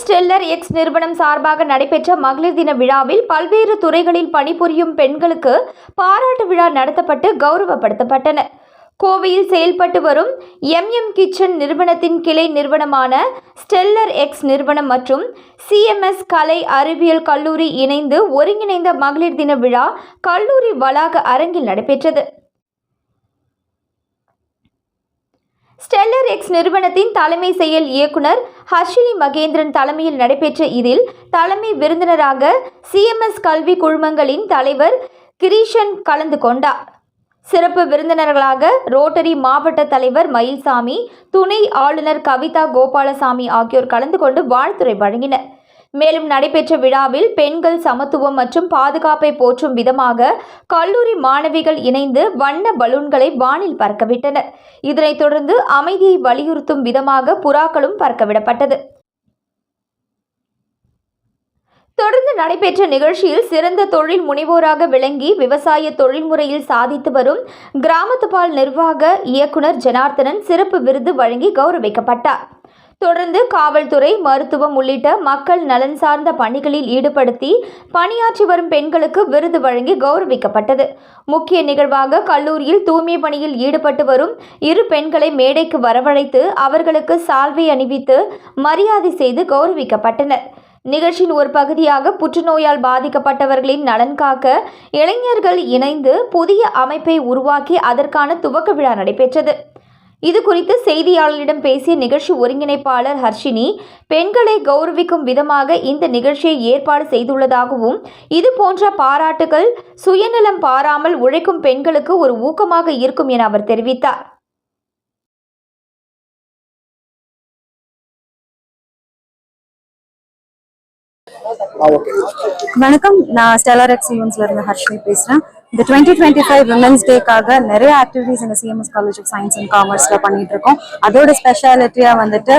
Stellar X நிறுவனம் சார்பாக நடைபெற்ற மகளிர் தின விழாவில் பல்வேறு துறைகளில் பணிபுரியும் பெண்களுக்கு பாராட்டு விழா நடத்தப்பட்டு கௌரவப்படுத்தப்பட்டன. கோவையில் செயல்பட்டு வரும் எம்எம் கிச்சன் நிறுவனத்தின் கிளை நிறுவனமான ஸ்டெல்லர் எக்ஸ் நிறுவனம் மற்றும் சிஎம்எஸ் கலை அறிவியல் கல்லூரி இணைந்து ஒருங்கிணைந்த மகளிர் தின விழா கல்லூரி வளாக அரங்கில் நடைபெற்றது. ஸ்டெல்லர் எக்ஸ் நிறுவனத்தின் தலைமை செயல் இயக்குனர் ஹர்ஷினி மகேந்திரன் தலைமையில் நடைபெற்ற இதில் தலைமை விருந்தினராக சிஎம்எஸ் கல்வி குழுமங்களின் தலைவர் கிரீஷன் கலந்து கொண்டார். சிறப்பு விருந்தினர்களாக ரோட்டரி மாவட்ட தலைவர் மயில்சாமி துணை ஆளுநர் கவிதா கோபாலசாமி ஆகியோர் கலந்து கொண்டு வாழ்த்துரை வழங்கினர். மேலும் நடைபெற்ற விழாவில் பெண்கள் சமத்துவம் மற்றும் பாதுகாப்பை போற்றும் விதமாக கல்லூரி மாணவிகள் இணைந்து வண்ண பலூன்களை வானில் பறக்கவிட்டனர். இதனைத் தொடர்ந்து அமைதியை வலியுறுத்தும் விதமாக புறாக்களும் பறக்கவிடப்பட்டது. தொடர்ந்து நடைபெற்ற நிகழ்ச்சியில் சிறந்த தொழில் முனைவோராக விளங்கி விவசாய தொழில்முறையில் சாதித்து வரும் கிராமத்துப்பால் நிர்வாக இயக்குனர் ஜனார்த்தனன் சிறப்பு விருது வழங்கி கௌரவிக்கப்பட்டார். தொடர்ந்து காவல்துறை மருத்துவம் உள்ளிட்ட மக்கள் நலன் சார்ந்த பணிகளில் ஈடுபடுத்தி பணியாற்றி வரும் பெண்களுக்கு விருது வழங்கி கௌரவிக்கப்பட்டது. முக்கிய நிகழ்வாக கல்லூரியில் தூய்மை பணியில் ஈடுபட்டு வரும் இரு பெண்களை மேடைக்கு வரவழைத்து அவர்களுக்கு சால்வை அணிவித்து மரியாதை செய்து கௌரவிக்கப்பட்டனர். நிகழ்ச்சியின் ஒரு பகுதியாக புற்றுநோயால் பாதிக்கப்பட்டவர்களின் நலன் காக்க இளைஞர்கள் இணைந்து புதிய அமைப்பை உருவாக்கி அதற்கான துவக்க விழா நடைபெற்றது. இது குறித்து செய்தியாளர்களிடம் பேசிய நிகழ்ச்சி ஒருங்கிணைப்பாளர் ஹர்ஷினி பெண்களை கௌரவிக்கும் விதமாக இந்த நிகழ்ச்சியை ஏற்பாடு செய்துள்ளதாகவும் இது போன்ற பாராட்டுகள் சுயநலம் பாராமல் உழைக்கும் பெண்களுக்கு ஒரு ஊக்கமாக இருக்கும் என அவர் தெரிவித்தார். வணக்கம். நான் ஸ்டெலார் எக்ஸ் இருந்து ஹர்ஷினி பேசுறேன். இந்த டுவெண்ட்டி டுவெண்ட்டி ஃபைவ் விமன்ஸ் டேக்காக நிறைய ஆக்டிவிட்டிஸ் எங்க CMS college of science and காமர்ஸ்ல பண்ணிட்டு இருக்கோம். அதோட ஸ்பெஷாலிட்டியா வந்துட்டு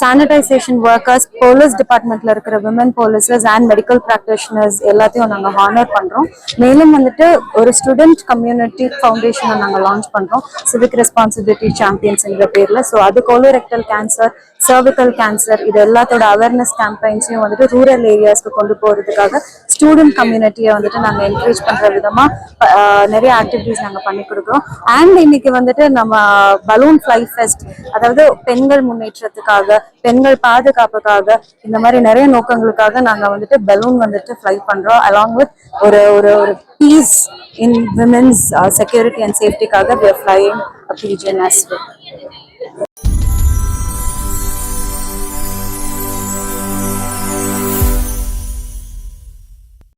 சானிடைசேஷன் ஒர்க்கர்ஸ் போலீஸ் டிபார்ட்மெண்ட்ல இருக்கிற women policers and medical practitioners எல்லாத்தையும் நாங்கள் ஹானர் பண்றோம். மேலும் வந்துட்டு ஒரு ஸ்டூடெண்ட் கம்யூனிட்டி ஃபவுண்டேஷனை நாங்கள் லான்ச் பண்றோம். சிவிக் ரெஸ்பான்சிபிலிட்டி சாம்பியன்ஸ்ங்கிற பேர்ல. ஸோ அது கோலோரெக்டல் கேன்சர் சர்விக்கல் கேன்சர் இது எல்லாத்தோட அவேர்னஸ் கேம்பெயின்ஸையும் வந்துட்டு ரூரல் ஏரியாஸ்க்கு கொண்டு போறதுக்காக ஸ்டூடெண்ட் கம்யூனிட்டியை வந்துட்டு நாங்கள் என்கரேஜ் பண்ற விதமா நிறைய ஆக்டிவிட்டிஸ் நாங்கள் பண்ணி கொடுக்குறோம். அண்ட் இன்னைக்கு வந்துட்டு நம்ம பலூன் ஃப்ளை ஃபெஸ்ட் அதாவது பெண்கள் முன்னேற்றத்துக்காக பெண்கள் பாதுகாப்புக்காக இந்த மாதிரி நிறைய நோக்கங்களுக்காக நாங்க வந்துட்டு பலூன் வந்துட்டு ஃப்ளை பண்றோம். அலாங் வித் ஒரு ஒரு ஒரு piece in women's security and சேஃப்டிக்காக we are flying a pigeon as